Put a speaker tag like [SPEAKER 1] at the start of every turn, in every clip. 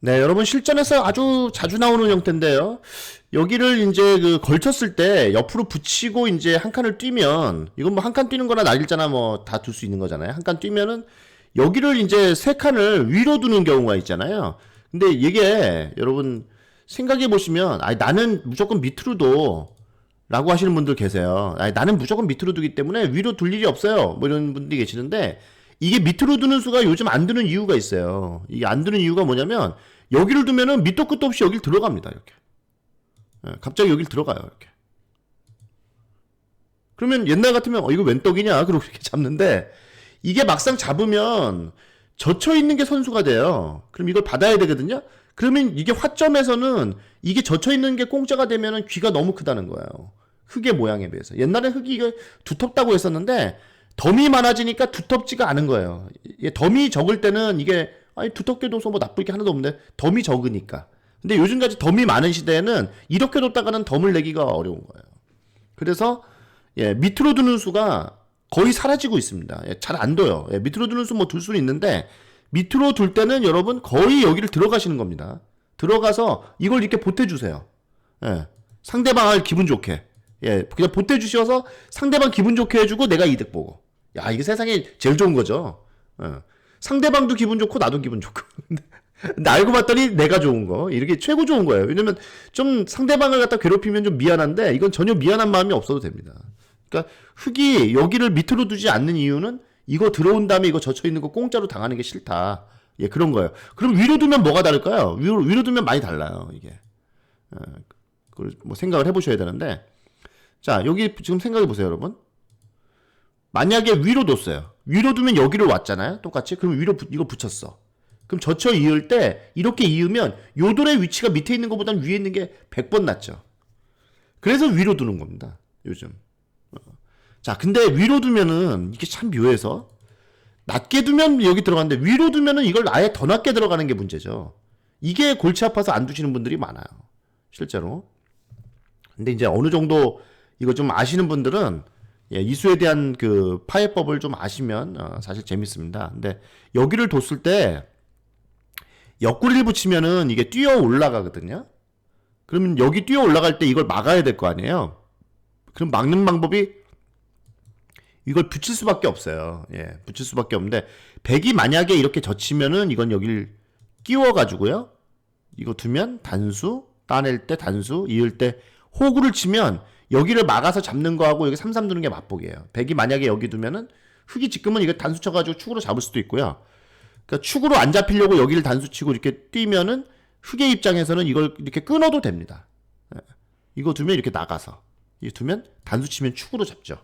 [SPEAKER 1] 네, 여러분 실전에서 아주 자주 나오는 형태인데요. 여기를 이제 그 걸쳤을 때 옆으로 붙이고 이제 한 칸을 뛰면 이건 뭐 한 칸 뛰는 거나 날일자나 뭐 다 둘 수 있는 거잖아요. 한 칸 뛰면은 여기를 이제 세 칸을 위로 두는 경우가 있잖아요. 근데 이게 여러분 생각해 보시면 아니 나는 무조건 밑으로 둬. 라고 하시는 분들 계세요. 아니, 나는 무조건 밑으로 두기 때문에 위로 둘 일이 없어요. 뭐 이런 분들이 계시는데 이게 밑으로 두는 수가 요즘 안 두는 이유가 있어요. 이게 안 두는 이유가 뭐냐면 여기를 두면은 밑도 끝도 없이 여길 들어갑니다. 이렇게. 예, 갑자기 여길 들어가요. 이렇게. 그러면 옛날 같으면 어 이거 웬 떡이냐 그러고 이렇게 잡는데 이게 막상 잡으면 젖혀 있는 게 선수가 돼요. 그럼 이걸 받아야 되거든요. 그러면 이게 화점에서는 이게 젖혀 있는 게 공짜가 되면은 귀가 너무 크다는 거예요. 흙의 모양에 비해서. 옛날에 흙이 이거 두텁다고 했었는데 덤이 많아지니까 두텁지가 않은 거예요. 덤이 적을 때는 이게 아니 두텁게 둬서 뭐 나쁠 게 하나도 없는데 덤이 적으니까. 근데 요즘까지 덤이 많은 시대에는 이렇게 뒀다가는 덤을 내기가 어려운 거예요. 그래서 예, 밑으로 두는 수가 거의 사라지고 있습니다. 예, 잘 안 둬요. 예, 밑으로 두는 수 뭐 둘 수는 있는데 밑으로 둘 때는 여러분 거의 여기를 들어가시는 겁니다. 들어가서 이걸 이렇게 보태주세요. 예, 상대방을 기분 좋게. 예, 그냥 보태주셔서 상대방 기분 좋게 해주고 내가 이득 보고. 야, 이게 세상에 제일 좋은 거죠. 예. 상대방도 기분 좋고 나도 기분 좋고. 근데 알고 봤더니 내가 좋은 거. 이렇게 최고 좋은 거예요. 왜냐면 좀 상대방을 갖다 괴롭히면 좀 미안한데 이건 전혀 미안한 마음이 없어도 됩니다. 그러니까 흙이 여기를 밑으로 두지 않는 이유는 이거 들어온 다음에 이거 젖혀 있는 거 공짜로 당하는 게 싫다. 예, 그런 거예요. 그럼 위로 두면 뭐가 다를까요? 위로, 위로 두면 많이 달라요, 이게. 어, 그걸 뭐 생각을 해보셔야 되는데. 자, 여기 지금 생각해 보세요, 여러분. 만약에 위로 뒀어요. 위로 두면 여기로 왔잖아요. 똑같이. 그럼 위로 부- 이거 붙였어. 그럼 젖혀 이을 때 이렇게 이으면 요 돌의 위치가 밑에 있는 것보다는 위에 있는 게 100번 낫죠. 그래서 위로 두는 겁니다. 요즘. 어. 자, 근데 위로 두면은 이게 참 묘해서 낮게 두면 여기 들어가는데 위로 두면은 이걸 아예 더 낮게 들어가는 게 문제죠. 이게 골치 아파서 안 두시는 분들이 많아요. 실제로. 근데 이제 어느 정도 이거 좀 아시는 분들은 예, 이수에 대한 그 파해법을 좀 아시면 어, 사실 재밌습니다. 근데 여기를 뒀을 때 옆구리를 붙이면은 이게 뛰어 올라가거든요. 그러면 여기 뛰어 올라갈 때 이걸 막아야 될 거 아니에요. 그럼 막는 방법이 이걸 붙일 수밖에 없어요. 예, 붙일 수밖에 없는데 백이 만약에 이렇게 젖히면은 이건 여기를 끼워 가지고요. 이거 두면 단수, 따낼 때 단수, 이을 때 호구를 치면 여기를 막아서 잡는 거하고 여기 삼삼 두는 게 맞보기예요. 백이 만약에 여기 두면은 흙이 지금은 이거 단수 쳐가지고 축으로 잡을 수도 있고요. 그러니까 축으로 안 잡히려고 여기를 단수 치고 이렇게 뛰면은 흙의 입장에서는 이걸 이렇게 끊어도 됩니다. 예. 이거 두면 이렇게 나가서 이 두면 단수 치면 축으로 잡죠.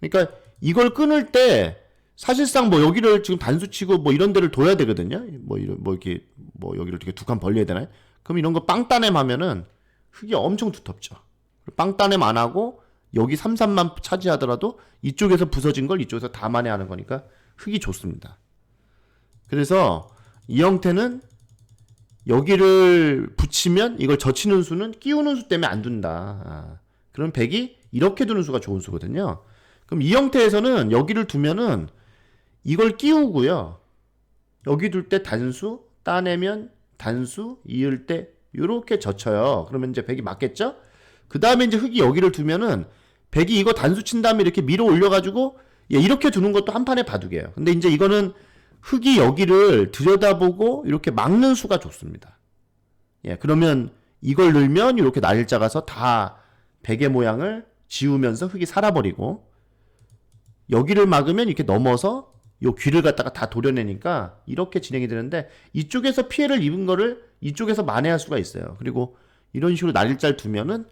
[SPEAKER 1] 그러니까 이걸 끊을 때 사실상 뭐 여기를 지금 단수 치고 뭐 이런 데를 둬야 되거든요. 뭐 이런 뭐 이렇게 뭐 여기를 이렇게 두 칸 벌려야 되나요? 그럼 이런 거 빵따냄 하면은 흙이 엄청 두텁죠. 빵 따냄 안 하고 여기 삼삼만 차지하더라도 이쪽에서 부서진 걸 이쪽에서 다 만회하는 거니까 흙이 좋습니다. 그래서 이 형태는 여기를 붙이면 이걸 젖히는 수는 끼우는 수 때문에 안 둔다. 아, 그럼 백이 이렇게 두는 수가 좋은 수거든요. 그럼 이 형태에서는 여기를 두면은 이걸 끼우고요. 여기 둘 때 단수, 따내면 단수, 이을 때 이렇게 젖혀요. 그러면 이제 백이 맞겠죠? 그 다음에 이제 흙이 여기를 두면은 백이 이거 단수 친 다음에 이렇게 밀어 올려가지고 예, 이렇게 두는 것도 한 판의 바둑이에요. 근데 이제 이거는 흙이 여기를 들여다보고 이렇게 막는 수가 좋습니다. 예, 그러면 이걸 넣으면 이렇게 날짜 가서 다 베개 모양을 지우면서 흙이 살아버리고 여기를 막으면 이렇게 넘어서 요 귀를 갖다가 다 도려내니까 이렇게 진행이 되는데 이쪽에서 피해를 입은 거를 이쪽에서 만회할 수가 있어요. 그리고 이런 식으로 날일자를 두면은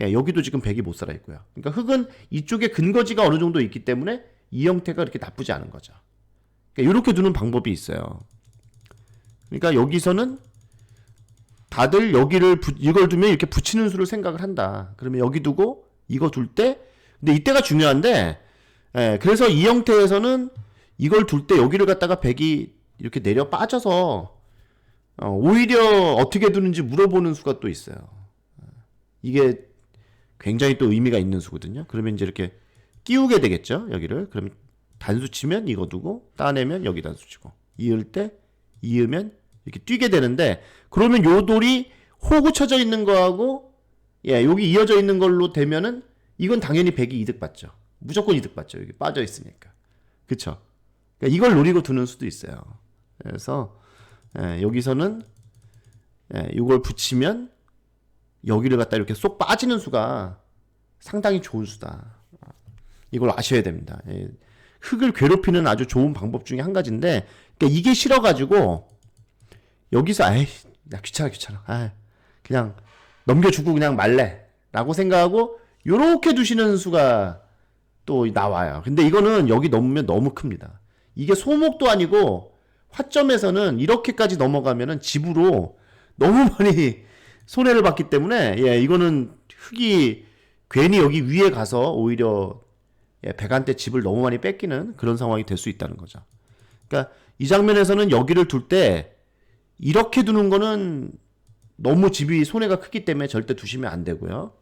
[SPEAKER 1] 예, 여기도 지금 백이 못 살아 있고요. 그러니까 흙은 이쪽에 근거지가 어느 정도 있기 때문에 이 형태가 그렇게 나쁘지 않은 거죠. 그러니까 이렇게 두는 방법이 있어요. 그러니까 여기서는 다들 여기를 부- 이걸 두면 이렇게 붙이는 수를 생각을 한다. 그러면 여기 두고 이거 둘 때 근데 이때가 중요한데 예, 그래서 이 형태에서는 이걸 둘 때 여기를 갖다가 백이 이렇게 내려 빠져서 어, 오히려 어떻게 두는지 물어보는 수가 또 있어요. 이게 굉장히 또 의미가 있는 수거든요. 그러면 이제 이렇게 끼우게 되겠죠. 여기를. 그럼 단수 치면 이거 두고 따내면 여기 단수 치고 이을 때 이으면 이렇게 뛰게 되는데 그러면 요 돌이 호구 쳐져 있는 거하고 예, 여기 이어져 있는 걸로 되면은 이건 당연히 백이 이득 받죠. 무조건 이득 받죠. 여기 빠져 있으니까. 그쵸? 그러니까 이걸 노리고 두는 수도 있어요. 그래서 예, 여기서는 예, 이걸 붙이면 여기를 갖다 이렇게 쏙 빠지는 수가 상당히 좋은 수다. 이걸 아셔야 됩니다. 예, 흙을 괴롭히는 아주 좋은 방법 중에 한 가지인데 그러니까 이게 싫어가지고 여기서 아이 나 귀찮아 귀찮아 아 그냥 넘겨주고 그냥 말래 라고 생각하고 요렇게 두시는 수가 또 나와요. 근데 이거는 여기 넘으면 너무 큽니다. 이게 소목도 아니고 화점에서는 이렇게까지 넘어가면은 집으로 너무 많이 손해를 봤기 때문에 예 이거는 흙이 괜히 여기 위에 가서 오히려 예, 백한테 집을 너무 많이 뺏기는 그런 상황이 될 수 있다는 거죠. 그러니까 이 장면에서는 여기를 둘 때 이렇게 두는 거는 너무 집이 손해가 크기 때문에 절대 두시면 안 되고요.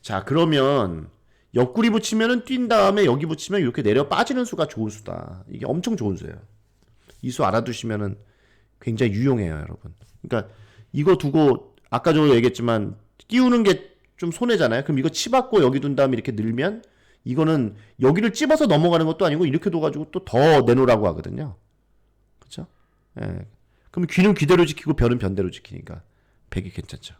[SPEAKER 1] 자, 그러면 옆구리 붙이면은 뛴 다음에 여기 붙이면 이렇게 내려 빠지는 수가 좋은 수다. 이게 엄청 좋은 수예요. 이 수 알아두시면은 굉장히 유용해요, 여러분. 그러니까 이거 두고 아까 저 얘기했지만 끼우는 게 좀 손해잖아요. 그럼 이거 치받고 여기 둔 다음에 이렇게 늘면 이거는 여기를 찝어서 넘어가는 것도 아니고 이렇게 둬가지고 또 더 내놓으라고 하거든요. 그렇죠? 예. 그럼 귀는 귀대로 지키고 별은 변대로 지키니까 백이 괜찮죠.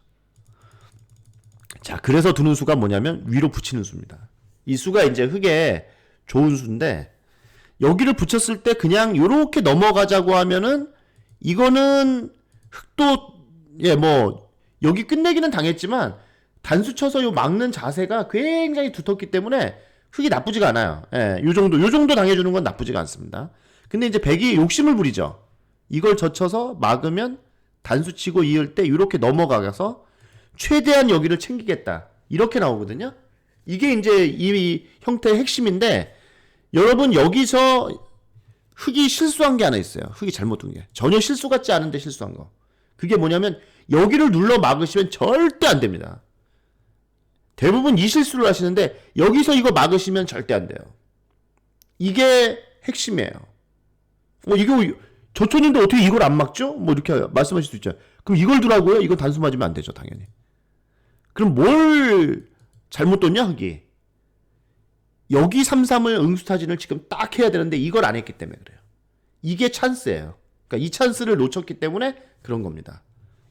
[SPEAKER 1] 자, 그래서 두는 수가 뭐냐면 위로 붙이는 수입니다. 이 수가 이제 흙에 좋은 수인데 여기를 붙였을 때 그냥 요렇게 넘어가자고 하면은 이거는 흙도 예 뭐 여기 끝내기는 당했지만 단수 쳐서 요 막는 자세가 굉장히 두텁기 때문에 흙이 나쁘지가 않아요. 예, 요 정도 요 정도 당해주는 건 나쁘지가 않습니다. 근데 이제 백이 욕심을 부리죠. 이걸 젖혀서 막으면 단수 치고 이을 때 이렇게 넘어가서 최대한 여기를 챙기겠다 이렇게 나오거든요. 이게 이제 이 형태의 핵심인데 여러분 여기서 흙이 실수한 게 하나 있어요. 흙이 잘못 둔 게. 전혀 실수 같지 않은데 실수한 거. 그게 뭐냐면 여기를 눌러 막으시면 절대 안 됩니다. 대부분 이 실수를 하시는데 여기서 이거 막으시면 절대 안 돼요. 이게 핵심이에요. 어, 이거 저촌인데 어떻게 이걸 안 막죠? 뭐 이렇게 말씀하실 수 있죠. 그럼 이걸 두라고요? 이건 단수 맞으면 안 되죠, 당연히. 그럼 뭘 잘못 뒀냐, 흙이? 여기 3-3을 응수타진을 지금 딱 해야 되는데 이걸 안 했기 때문에 그래요. 이게 찬스예요. 그러니까 이 찬스를 놓쳤기 때문에 그런 겁니다.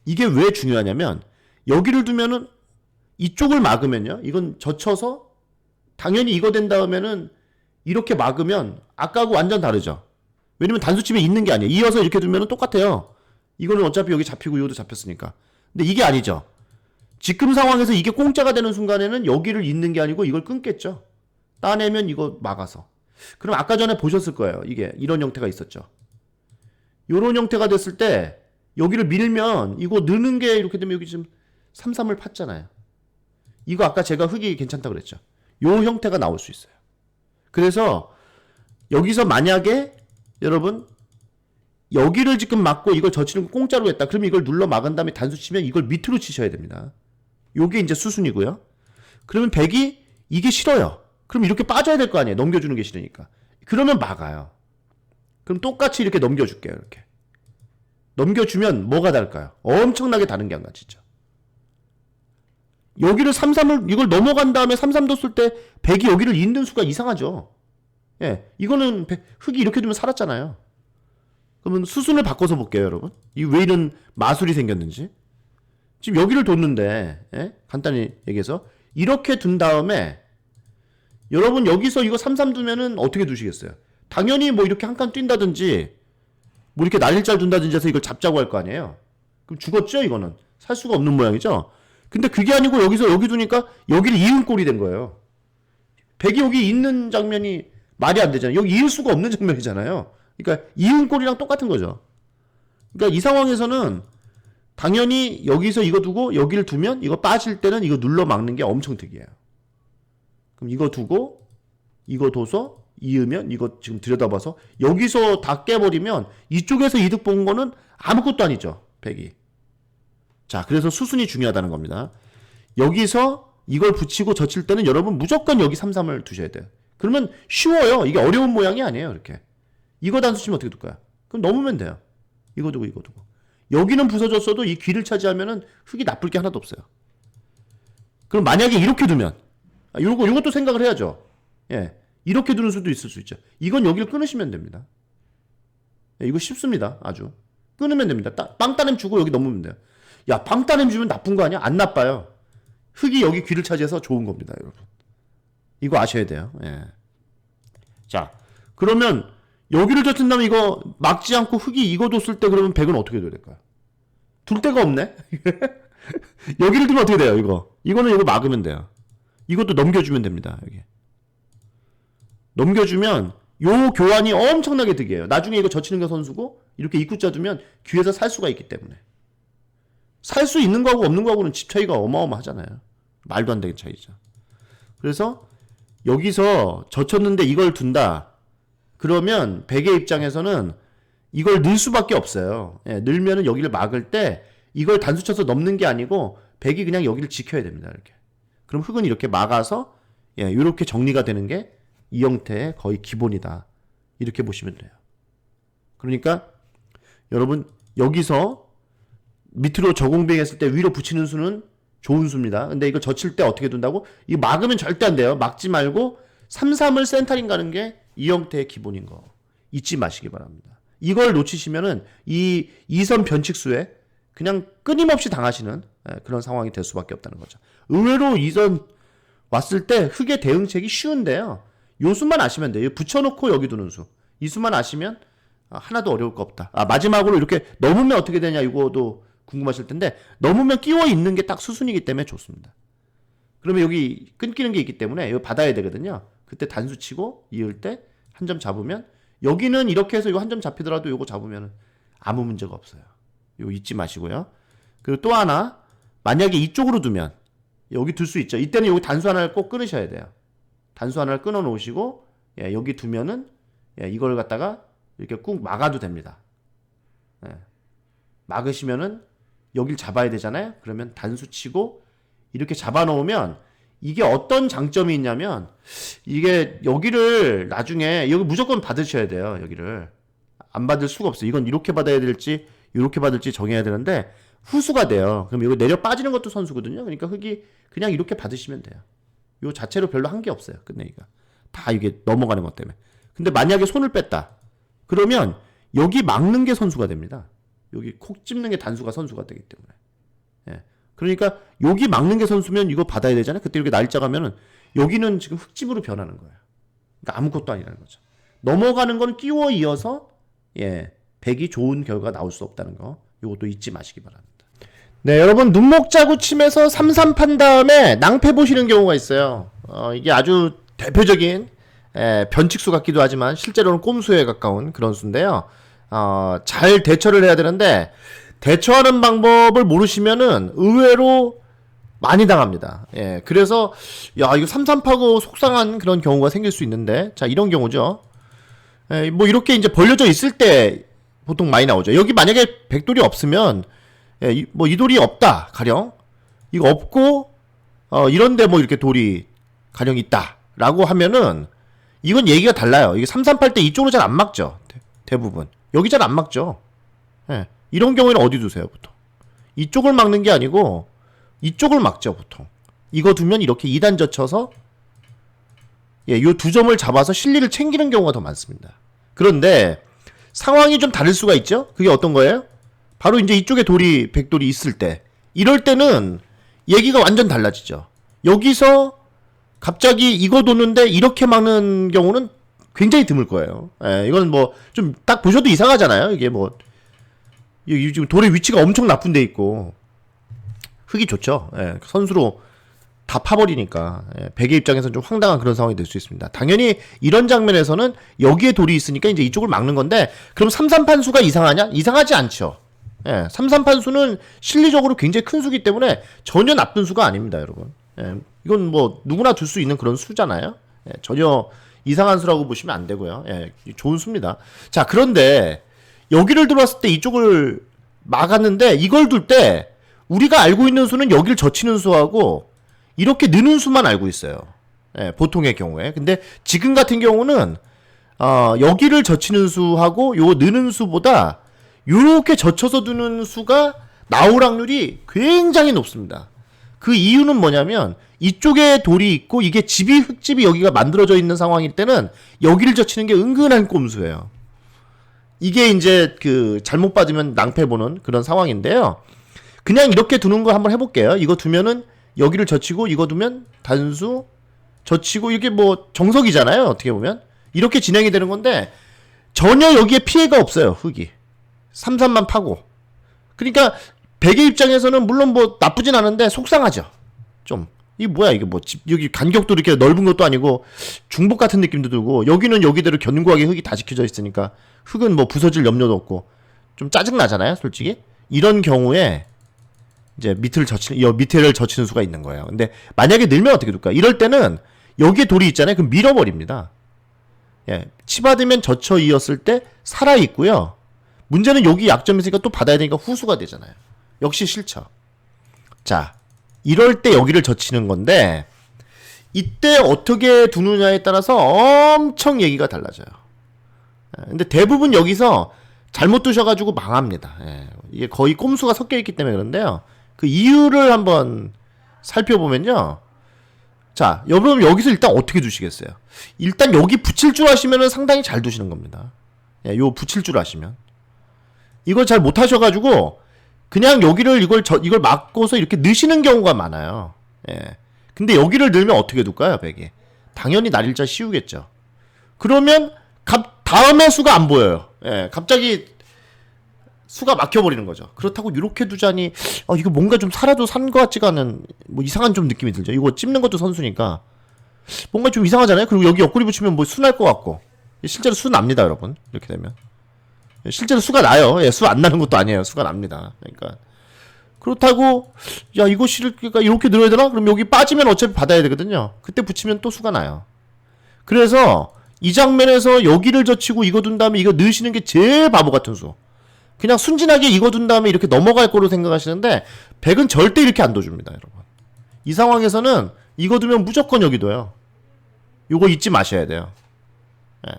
[SPEAKER 1] 이게 왜 중요하냐면 여기를 두면은 이쪽을 막으면요. 이건 젖혀서 당연히 이거 된 다음에는 이렇게 막으면 아까하고 완전 다르죠. 왜냐면 단수침에 있는 게 아니에요. 이어서 이렇게 두면은 똑같아요. 이거는 어차피 여기 잡히고 이것도 잡혔으니까. 근데 이게 아니죠. 지금 상황에서 이게 공짜가 되는 순간에는 여기를 잇는 게 아니고 이걸 끊겠죠. 따내면 이거 막아서. 그럼 아까 전에 보셨을 거예요. 이게 이런 형태가 있었죠. 요런 형태가 됐을 때 여기를 밀면 이거 느는 게 이렇게 되면 여기 지금 3, 3을 팠잖아요. 이거 아까 제가 흙이 괜찮다 그랬죠. 요 형태가 나올 수 있어요. 그래서 여기서 만약에 여러분 여기를 지금 막고 이걸 젖히는 거 공짜로 했다. 그러면 이걸 눌러 막은 다음에 단수 치면 이걸 밑으로 치셔야 됩니다. 요게 이제 수순이고요. 그러면 백이 이게 싫어요. 그럼 이렇게 빠져야 될 거 아니에요. 넘겨주는 게 싫으니까. 그러면 막아요. 그럼 똑같이 이렇게 넘겨줄게요. 이렇게. 넘겨주면 뭐가 다를까요? 엄청나게 다른 게 안 가지죠. 여기를 3, 3을 이걸 넘어간 다음에 3, 3 뒀을 때 백이 여기를 잇는 수가 이상하죠. 예, 이거는 백- 흙이 이렇게 두면 살았잖아요. 그러면 수순을 바꿔서 볼게요, 여러분. 이 왜 이런 마술이 생겼는지. 지금 여기를 뒀는데, 예? 간단히 얘기해서 이렇게 둔 다음에 여러분 여기서 이거 3, 3 두면은 어떻게 두시겠어요? 당연히 뭐 이렇게 한 칸 뛴다든지 뭐 이렇게 날일잘 둔다든지 해서 이걸 잡자고 할 거 아니에요. 그럼 죽었죠, 이거는. 살 수가 없는 모양이죠. 근데 그게 아니고 여기서 여기 두니까 여기를 이은 꼴이 된 거예요. 백이 여기 있는 장면이 말이 안 되잖아요. 여기 이을 수가 없는 장면이잖아요. 그러니까 이은 꼴이랑 똑같은 거죠. 그러니까 이 상황에서는 당연히 여기서 이거 두고 여기를 두면 이거 빠질 때는 이거 눌러 막는 게 엄청 특이해요. 그럼 이거 두고 이거 둬서 이으면 이거 지금 들여다봐서 여기서 다 깨버리면 이쪽에서 이득 본 거는 아무것도 아니죠. 백이. 자, 그래서 수순이 중요하다는 겁니다. 여기서 이걸 붙이고 젖힐 때는 여러분 무조건 여기 3, 3을 두셔야 돼요. 그러면 쉬워요. 이게 어려운 모양이 아니에요. 이렇게. 이거 단수 치면 어떻게 둘까요? 그럼 넘으면 돼요. 이거 두고 이거 두고. 여기는 부서졌어도 이 귀를 차지하면은 흙이 나쁠 게 하나도 없어요. 그럼 만약에 이렇게 두면 아, 요거 요것도 생각을 해야죠. 예. 이렇게 두는 수도 있을 수 있죠. 이건 여기를 끊으시면 됩니다. 예, 이거 쉽습니다. 아주. 끊으면 됩니다. 따, 빵따냄 주고 여기 넘으면 돼요. 야, 빵따냄 주면 나쁜 거 아니야? 안 나빠요. 흙이 여기 귀를 차지해서 좋은 겁니다, 여러분. 이거 아셔야 돼요. 예. 자, 그러면 여기를 젖힌다면 이거 막지 않고 흙이 이거 뒀을 때 그러면 백은 어떻게 돼야 될까요? 둘 데가 없네? 여기를 두면 어떻게 돼요, 이거? 이거는 이거 막으면 돼요. 이것도 넘겨주면 됩니다, 여기. 넘겨주면 요 교환이 엄청나게 득이에요. 나중에 이거 게 선수고 이렇게 입구자 두면 귀에서 살 수가 있기 때문에. 살 수 있는 거하고 없는 거하고는 집 차이가 어마어마하잖아요. 말도 안 되는 차이죠. 그래서 여기서 젖혔는데 이걸 둔다. 그러면 백의 입장에서는 이걸 넣을 수밖에 없어요. 예, 넣으면은 여기를 막을 때 이걸 단수 쳐서 넘는 게 아니고 백이 그냥 여기를 지켜야 됩니다. 이렇게. 그럼 흙은 이렇게 막아서 예, 이렇게 정리가 되는 게 이 형태의 거의 기본이다. 이렇게 보시면 돼요. 그러니까 여러분 여기서 밑으로 저공빙했을 때 위로 붙이는 수는 좋은 수입니다. 근데 이거 젖힐 때 어떻게 둔다고? 이거 막으면 절대 안 돼요. 막지 말고 3, 3을 센터링 가는 게 이 형태의 기본인 거. 잊지 마시기 바랍니다. 이걸 놓치시면은 이 이선 변칙수에 그냥 끊임없이 당하시는 예, 그런 상황이 될 수밖에 없다는 거죠. 의외로 이선 왔을 때 흙의 대응책이 쉬운데요. 요 수만 아시면 돼요. 붙여놓고 여기 두는 수. 이 수만 아시면 아, 하나도 어려울 거 없다. 아, 마지막으로 이렇게 넘으면 어떻게 되냐 이거도 궁금하실 텐데 넘으면 끼워 있는 게 딱 수순이기 때문에 좋습니다. 그러면 여기 끊기는 게 있기 때문에 이거 받아야 되거든요. 그때 단수 치고 이을 때 한 점 잡으면 여기는 이렇게 해서 이거 한점 잡히더라도 이거 잡으면 아무 문제가 없어요. 이거 잊지 마시고요. 그리고 또 하나 만약에 이쪽으로 두면 여기 둘 수 있죠. 이때는 여기 단수 하나를 꼭 끊으셔야 돼요. 단수 하나를 끊어 놓으시고 예, 여기 두면은 예, 이걸 갖다가 이렇게 꾹 막아도 됩니다. 예. 막으시면은 여길 잡아야 되잖아요. 그러면 단수 치고 이렇게 잡아 놓으면 이게 어떤 장점이 있냐면 이게 여기를 나중에 여기 무조건 받으셔야 돼요. 여기를 안 받을 수가 없어요. 이건 이렇게 받아야 될지 이렇게 받을지 정해야 되는데 후수가 돼요. 그럼 이거 내려 빠지는 것도 선수거든요. 그러니까 흙이 그냥 이렇게 받으시면 돼요. 요 자체로 별로 한 게 없어요. 끝내기가. 다 이게 넘어가는 것 때문에. 근데 만약에 손을 뺐다. 그러면 여기 막는 게 선수가 됩니다. 여기 콕 집는 게 단수가 선수가 되기 때문에. 예. 그러니까 여기 막는 게 선수면 이거 받아야 되잖아요. 그때 이렇게 날짜 가 면은 여기는 지금 흙집으로 변하는 거예요. 그러니까 아무것도 아니라는 거죠. 넘어가는 건 끼워 이어서 예. 백이 좋은 결과가 나올 수 없다는 거. 이것도 잊지 마시기 바랍니다. 네, 여러분 눈목자구 침에서 3-3판 다음에 낭패 보시는 경우가 있어요. 어, 이게 아주 대표적인 에, 변칙수 같기도 하지만 실제로는 꼼수에 가까운 그런 수인데요. 어, 잘 대처를 해야 되는데 대처하는 방법을 모르시면은 의외로 많이 당합니다. 예, 그래서 야 이거 3-3파고 속상한 그런 경우가 생길 수 있는데 자 이런 경우죠. 예, 뭐 이렇게 이제 벌려져 있을 때 보통 많이 나오죠. 여기 만약에 백돌이 없으면 예, 이, 뭐이 돌이 없다 가령 이거 없고 어 이런데 뭐 이렇게 돌이 가령 있다라고 하면은 이건 얘기가 달라요. 이게 338 때 이쪽으로 잘 안 막죠. 대, 부분 여기 잘 안 막죠. 예. 이런 경우에는 어디 두세요, 보통? 이쪽을 막는 게 아니고 이쪽을 막죠, 보통. 이거 두면 이렇게 2단 젖혀서 예, 요 두 점을 잡아서 실리를 챙기는 경우가 더 많습니다. 그런데 상황이 좀 다를 수가 있죠? 그게 어떤 거예요? 바로 이제 이쪽에 돌이, 백돌이 있을 때. 이럴 때는 얘기가 완전 달라지죠. 여기서 갑자기 이거 도는데 이렇게 막는 경우는 굉장히 드물 거예요. 예, 이건 뭐 좀 딱 보셔도 이상하잖아요. 이게 뭐이 지금 돌의 위치가 엄청 나쁜 데 있고 흙이 좋죠. 예, 선수로 다 파버리니까 예, 백의 입장에서는 좀 황당한 그런 상황이 될 수 있습니다. 당연히 이런 장면에서는 여기에 돌이 있으니까 이제 이쪽을 막는 건데 그럼 삼삼판수가 이상하냐? 이상하지 않죠. 예, 삼삼판수는 실리적으로 굉장히 큰 수기 때문에 전혀 나쁜 수가 아닙니다, 여러분. 예, 이건 뭐 누구나 둘 수 있는 그런 수잖아요. 예, 전혀 이상한 수라고 보시면 안 되고요. 예, 좋은 수입니다. 자, 그런데 여기를 들어왔을 때 이쪽을 막았는데 이걸 둘 때 우리가 알고 있는 수는 여기를 젖히는 수하고 이렇게 느는 수만 알고 있어요. 예, 보통의 경우에. 근데 지금 같은 경우는 어, 여기를 젖히는 수하고 요 느는 수보다 요렇게 젖혀서 두는 수가 나올 확률이 굉장히 높습니다. 그 이유는 뭐냐면 이쪽에 돌이 있고 이게 집이 흙집이 여기가 만들어져 있는 상황일 때는 여기를 젖히는 게 은근한 꼼수예요. 이게 이제 그 잘못 받으면 낭패 보는 그런 상황인데요. 그냥 이렇게 두는 거 한번 해볼게요. 이거 두면은 여기를 젖히고 이거 두면 단수 젖히고 이게 뭐 정석이잖아요. 어떻게 보면 이렇게 진행이 되는 건데 전혀 여기에 피해가 없어요. 흙이 삼삼만 파고 그러니까 백의 입장에서는 물론 뭐 나쁘진 않은데 속상하죠. 좀. 이게 뭐야 이게 뭐 집 여기 간격도 이렇게 넓은 것도 아니고 중복 같은 느낌도 들고 여기는 여기대로 견고하게 흙이 다 지켜져 있으니까 흙은 뭐 부서질 염려도 없고 좀 짜증 나잖아요, 솔직히. 이런 경우에 이제 밑을 젖히는 여 밑에를 젖히는 수가 있는 거예요. 근데 만약에 늘면 어떻게 될까? 이럴 때는 여기에 돌이 있잖아요. 그럼 밀어버립니다. 예, 치받으면 젖혀 이었을 때 살아 있고요. 문제는 여기 약점이 있으니까 또 받아야 되니까 후수가 되잖아요. 역시 싫죠. 자, 이럴 때 여기를 젖히는 건데 이때 어떻게 두느냐에 따라서 엄청 얘기가 달라져요. 예, 근데 대부분 여기서 잘못 두셔가지고 망합니다. 예, 이게 거의 꼼수가 섞여 있기 때문에 그런데요. 그 이유를 한번 살펴보면요. 자, 여러분 여기서 일단 어떻게 두시겠어요? 일단 여기 붙일 줄 아시면은 상당히 잘 두시는 겁니다. 예, 요 붙일 줄 아시면. 이걸 잘 못하셔가지고 그냥 여기를 이걸 저, 이걸 막고서 이렇게 넣으시는 경우가 많아요. 예. 근데 여기를 넣으면 어떻게 둘까요, 백이? 당연히 날일자 씌우겠죠. 그러면 갑, 다음에 수가 안 보여요. 예. 갑자기 수가 막혀버리는 거죠. 그렇다고 이렇게 두자니 어, 이거 뭔가 좀 살아도 산 것 같지가 않은 뭐 이상한 좀 느낌이 들죠. 이거 찝는 것도 선수니까 뭔가 좀 이상하잖아요. 그리고 여기 옆구리 붙이면 뭐 순할 것 같고 실제로 수 납니다, 여러분. 이렇게 되면 실제로 수가 나요. 예, 수 안 나는 것도 아니에요. 수가 납니다. 그러니까 그렇다고 야 이거 실으니까 이렇게 늘어야 되나? 그럼 여기 빠지면 어차피 받아야 되거든요. 그때 붙이면 또 수가 나요. 그래서 이 장면에서 여기를 젖히고 이거 둔 다음에 이거 넣으시는 게 제일 바보 같은 수. 그냥 순진하게 이거 둔 다음에 이렇게 넘어갈 거로 생각하시는데 백은 절대 이렇게 안 둬줍니다, 여러분. 이 상황에서는 이거 두면 무조건 여기 둬요. 요거 잊지 마셔야 돼요. 예.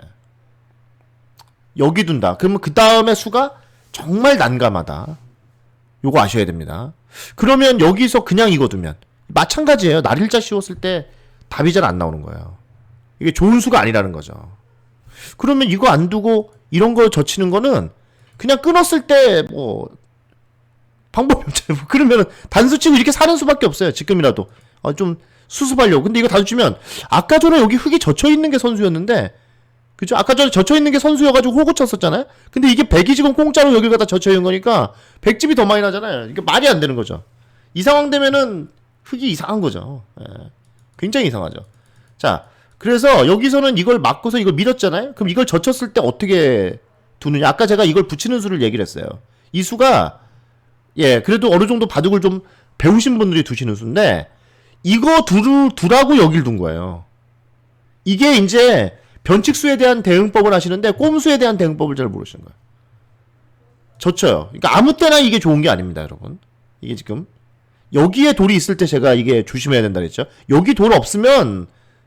[SPEAKER 1] 여기 둔다. 그러면 그 다음에 수가 정말 난감하다. 요거 아셔야 됩니다. 그러면 여기서 그냥 이거 두면 마찬가지예요. 날일자 씌웠을 때 답이 잘 안 나오는 거예요. 이게 좋은 수가 아니라는 거죠. 그러면 이거 안 두고 이런 거 젖히는 거는 그냥 끊었을 때 뭐 방법이 없잖아요. 뭐 그러면은 단수 치고 이렇게 사는 수밖에 없어요. 지금이라도 어, 좀 수습하려고. 근데 이거 단수 치면 아까 전에 여기 흙이 젖혀 있는 게 선수였는데 그죠? 아까 전에 젖혀 있는 게 선수여가지고 호구 쳤었잖아요. 근데 이게 백이 지금 공짜로 여기 갖다 젖혀 있는 거니까 백집이 더 많이 나잖아요. 이게 말이 안 되는 거죠. 이 상황 되면은 흙이 이상한 거죠. 예. 굉장히 이상하죠. 자, 그래서 여기서는 이걸 막고서 이걸 밀었잖아요. 그럼 이걸 젖혔을 때 어떻게 두느냐? 아까 제가 이걸 붙이는 수를 얘기를 했어요. 이 수가 예, 그래도 어느 정도 바둑을 좀 배우신 분들이 두시는 수인데 이거 두루 두라고 여길 둔 거예요. 이게 이제 변칙수에 대한 대응법을 하시는데 꼼수에 대한 대응법을 잘 모르시는 거예요. 젖혀요. 그러니까 아무 때나 이게 좋은 게 아닙니다, 여러분. 이게 지금 여기에 돌이 있을 때 제가 이게 조심해야 된다 그랬죠. 여기 돌 없으면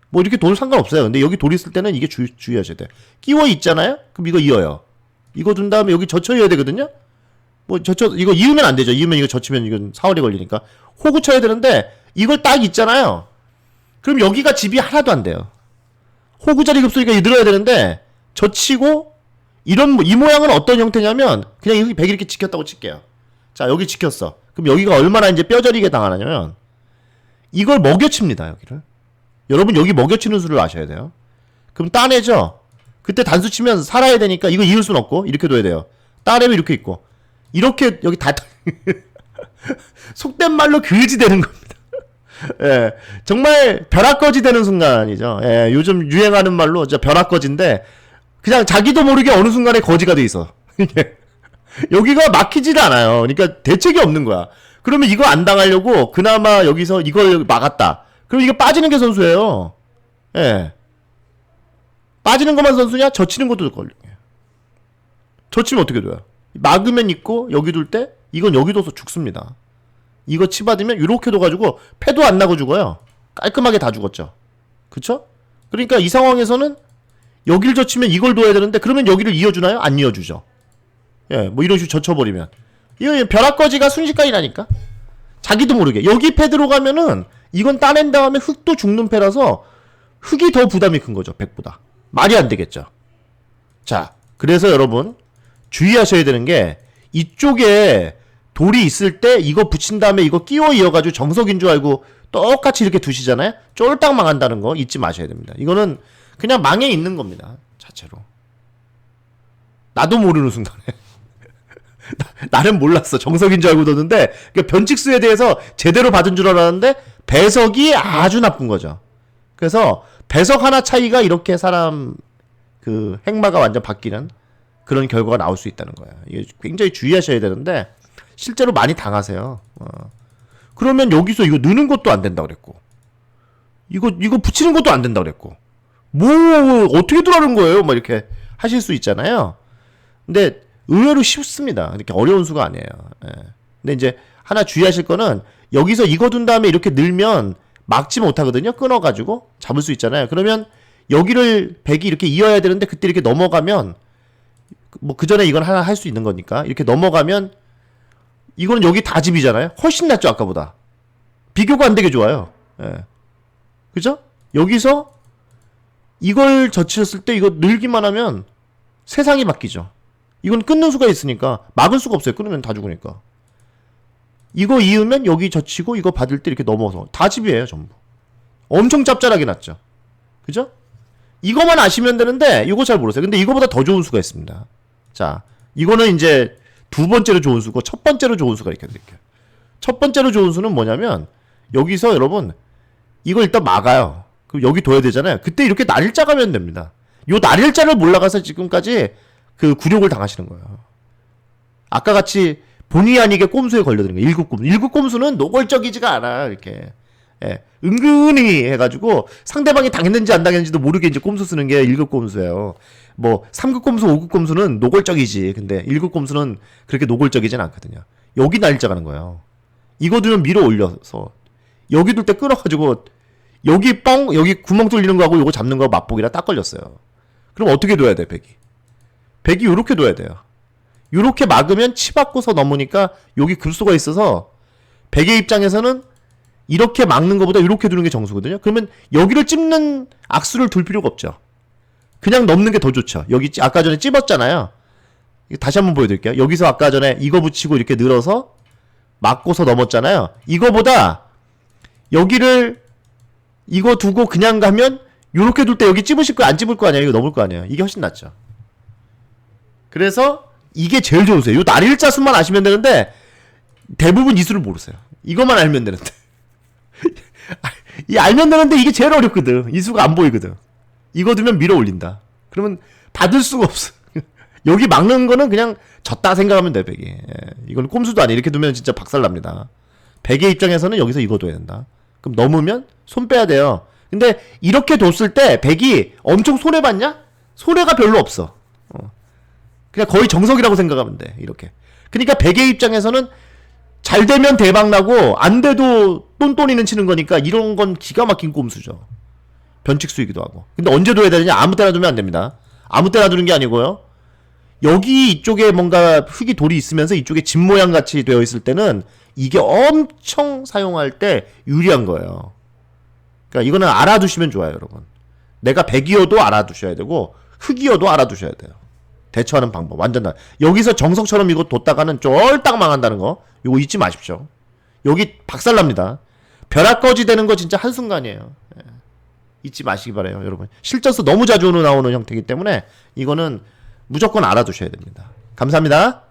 [SPEAKER 1] 뭐 이렇게 돌 상관없어요. 근데 여기 돌 있을 때는 이게 주, 주의하셔야 돼요. 끼워 있잖아요? 그럼 이거 이어요. 이거 둔 다음에 여기 젖혀야 되거든요? 뭐 젖혀, 이거 이으면 안 되죠. 이으면 이거 젖히면 이건 사월이 걸리니까. 호구 쳐야 되는데 이걸 딱 있잖아요. 그럼 여기가 집이 하나도 안 돼요. 호구 자리 급소리가 늘어야 되는데 젖히고 이런 뭐- 이 모양은 어떤 형태냐면 그냥 여기 100 이렇게 지켰다고 칠게요. 자 여기 지켰어. 그럼 여기가 얼마나 이제 뼈저리게 당하냐면 이걸 먹여칩니다 여기를. 여러분 여기 먹여치는 수를 아셔야 돼요. 그럼 따내죠. 그때 단수 치면 살아야 되니까 이거 이을 순 없고 이렇게 둬야 돼요. 따내면 이렇게 있고 이렇게 여기 다 속된 말로 그지 되는 겁니다. 예, 정말 벼락거지 되는 순간이죠. 예, 요즘 유행하는 말로 진짜 벼락거지인데 그냥 자기도 모르게 어느 순간에 거지가 돼 있어. 여기가 막히지도 않아요. 그러니까 대책이 없는 거야. 그러면 이거 안 당하려고 그나마 여기서 이걸 막았다. 그럼 이거 빠지는 게 선수예요. 예. 빠지는 것만 선수냐? 젖히는 것도 걸려. 젖히면 어떻게 돼요? 막으면 있고 여기 둘 때 이건 여기 둬서 죽습니다. 이거 치받으면 이렇게 둬가지고 패도 안 나고 죽어요. 깔끔하게 다 죽었죠. 그쵸? 그러니까 이 상황에서는 여기를 젖히면 이걸 둬야 되는데 그러면 여기를 이어주나요? 안 이어주죠. 예, 뭐 이런 식으로 젖혀버리면 이거 벼락거지가 순식간이 나니까 자기도 모르게 여기 패 들어가면은 이건 따낸 다음에 흙도 죽는 패라서 흙이 더 부담이 큰 거죠 백보다 말이 안 되겠죠 자 그래서 여러분 주의하셔야 되는 게 이쪽에 돌이 있을 때 이거 붙인 다음에 이거 끼워 이어가지고 정석인 줄 알고 똑같이 이렇게 두시잖아요 쫄딱 망한다는 거 잊지 마셔야 됩니다 이거는 그냥 망해 있는 겁니다 자체로 나도 모르는 순간에 나 는 몰랐어. 정석인 줄 알고 뒀는데 그 변칙수에 대해서 제대로 받은 줄 알았는데 배석이 아주 나쁜 거죠. 그래서 배석 하나 차이가 이렇게 사람 그 행마가 완전 바뀌는 그런 결과가 나올 수 있다는 거야. 이게 굉장히 주의하셔야 되는데 실제로 많이 당하세요. 어. 그러면 여기서 이거 넣는 것도 안 된다 그랬고 이거 이거 붙이는 것도 안 된다 그랬고 뭐 어떻게 들어가는 거예요? 막 이렇게 하실 수 있잖아요. 근데 의외로 쉽습니다. 이렇게 어려운 수가 아니에요. 예. 근데 이제 하나 주의하실 거는 여기서 이거 둔 다음에 이렇게 늘면 막지 못하거든요. 끊어가지고 잡을 수 있잖아요. 그러면 여기를 백이 이렇게 이어야 되는데 그때 이렇게 넘어가면 뭐 그 전에 이건 하나 할 수 있는 거니까 이렇게 넘어가면 이거는 여기 다 집이잖아요. 훨씬 낫죠 아까보다. 비교가 안 되게 좋아요. 예. 그죠? 여기서 이걸 젖혔을 때 이거 늘기만 하면 세상이 바뀌죠. 이건 끊는 수가 있으니까 막을 수가 없어요. 끊으면 다 죽으니까. 이거 이으면 여기 젖히고 이거 받을 때 이렇게 넘어서 다 집이에요 전부. 엄청 짭짤하게 났죠. 그죠? 이거만 아시면 되는데 이거 잘 모르세요. 근데 이거보다 더 좋은 수가 있습니다. 자, 이거는 이제 두 번째로 좋은 수고 첫 번째로 좋은 수가 이렇게 드릴게요. 첫 번째로 좋은 수는 뭐냐면 여기서 여러분 이거 일단 막아요. 그럼 여기 둬야 되잖아요. 그때 이렇게 날일자 가면 됩니다. 요 날일자를 몰라가서 지금까지 그 굴욕을 당하시는 거예요. 아까 같이 본의 아니게 꼼수에 걸려드는 거예요. 일곱 꼼수. 일곱 꼼수는 노골적이지가 않아. 이렇게. 예. 은근히 해가지고 상대방이 당했는지 안 당했는지도 모르게 이제 꼼수 쓰는 게 일급 꼼수예요. 뭐 3급 꼼수, 5급 꼼수는 노골적이지. 근데 1급 꼼수는 그렇게 노골적이진 않거든요. 여기 날짜 가는 거예요. 이거 두면 밀어 올려서 여기 둘 때 끊어가지고 여기 뻥 여기 구멍 뚫리는 거하고 요거 잡는 거 맛보기라 딱 걸렸어요. 그럼 어떻게 둬야 돼 백이? 백이 요렇게 둬야 돼요. 요렇게 막으면 치 받고서 넘으니까 여기 급소가 있어서 백의 입장에서는 이렇게 막는 것보다 이렇게 두는 게 정수거든요. 그러면 여기를 찝는 악수를 둘 필요가 없죠. 그냥 넘는 게 더 좋죠. 여기 찌- 아까 전에 찝었잖아요. 다시 한번 보여드릴게요. 여기서 아까 전에 이거 붙이고 이렇게 늘어서 막고서 넘었잖아요. 이거보다 여기를 이거 두고 그냥 가면 요렇게 둘 때 여기 찝으실 거 안 찝을 거 아니에요. 이거 넘을 거 아니에요. 이게 훨씬 낫죠. 그래서 이게 제일 수예요. 요 날일자 수만 아시면 되는데 대부분 이 수를 모르세요. 이것만 알면 되는데. 이 알면 되는데 이게 제일 어렵거든. 이 수가 안 보이거든. 이거 두면 밀어 올린다. 그러면 받을 수가 없어. 여기 막는 거는 그냥 졌다 생각하면 돼, 백이. 예. 이건 꼼수도 아니. 이렇게 두면 진짜 박살납니다. 백의 입장에서는 여기서 이거 둬야 된다. 그럼 넘으면 손 빼야 돼요. 근데 이렇게 뒀을 때 백이 엄청 손해봤냐? 손해가 별로 없어. 어. 그냥 거의 정석이라고 생각하면 돼. 이렇게. 그러니까 백의 입장에서는 잘 되면 대박 나고 안 돼도 똔똔이는 치는 거니까 이런 건 기가 막힌 꼼수죠. 변칙수이기도 하고. 근데 언제 둬야 되느냐? 아무 때나 두면 안 됩니다. 아무 때나 두는 게 아니고요. 여기 이쪽에 뭔가 흙이 돌이 있으면서 이쪽에 집 모양 같이 되어 있을 때는 이게 엄청 사용할 때 유리한 거예요. 그러니까 이거는 알아두시면 좋아요, 여러분. 내가 백이어도 알아두셔야 되고 흙이어도 알아두셔야 돼요. 대처하는 방법 완전 다. 여기서 정석처럼 이거 뒀다가는 쫄딱 망한다는 거. 이거 잊지 마십시오. 여기 박살납니다. 벼락거지 되는 거 진짜 한순간이에요. 예. 잊지 마시기 바래요, 여러분. 실전서 너무 자주 나오는 형태이기 때문에 이거는 무조건 알아두셔야 됩니다. 감사합니다.